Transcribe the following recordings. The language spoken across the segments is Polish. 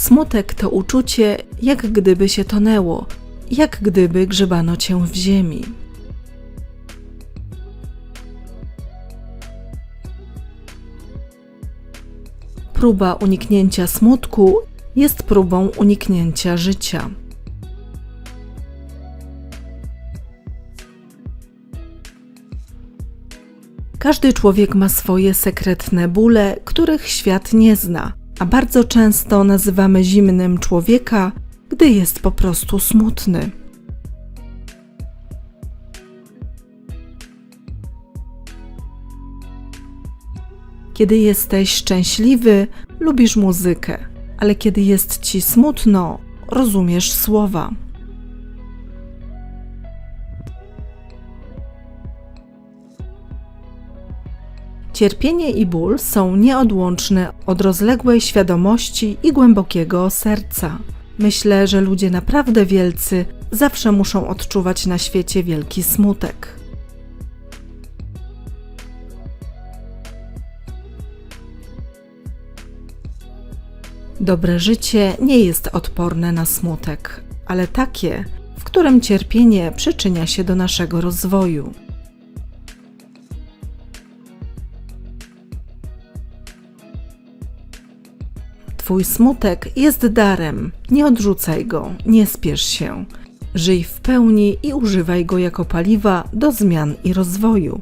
Smutek to uczucie, jak gdyby się tonęło, jak gdyby grzebano cię w ziemi. Próba uniknięcia smutku jest próbą uniknięcia życia. Każdy człowiek ma swoje sekretne bóle, których świat nie zna, a bardzo często nazywamy zimnym człowieka, gdy jest po prostu smutny. Kiedy jesteś szczęśliwy, lubisz muzykę, ale kiedy jest ci smutno, rozumiesz słowa. Cierpienie i ból są nieodłączne od rozległej świadomości i głębokiego serca. Myślę, że ludzie naprawdę wielcy zawsze muszą odczuwać na świecie wielki smutek. Dobre życie nie jest odporne na smutek, ale takie, w którym cierpienie przyczynia się do naszego rozwoju. Twój smutek jest darem, nie odrzucaj go, nie spiesz się. Żyj w pełni i używaj go jako paliwa do zmian i rozwoju.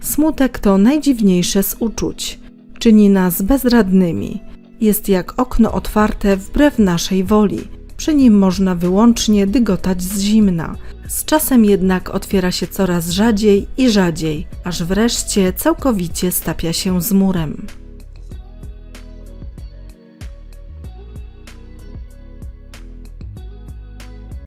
Smutek to najdziwniejsze z uczuć. Czyni nas bezradnymi. Jest jak okno otwarte wbrew naszej woli. Przy nim można wyłącznie dygotać z zimna. Z czasem jednak otwiera się coraz rzadziej i rzadziej, aż wreszcie całkowicie stapia się z murem.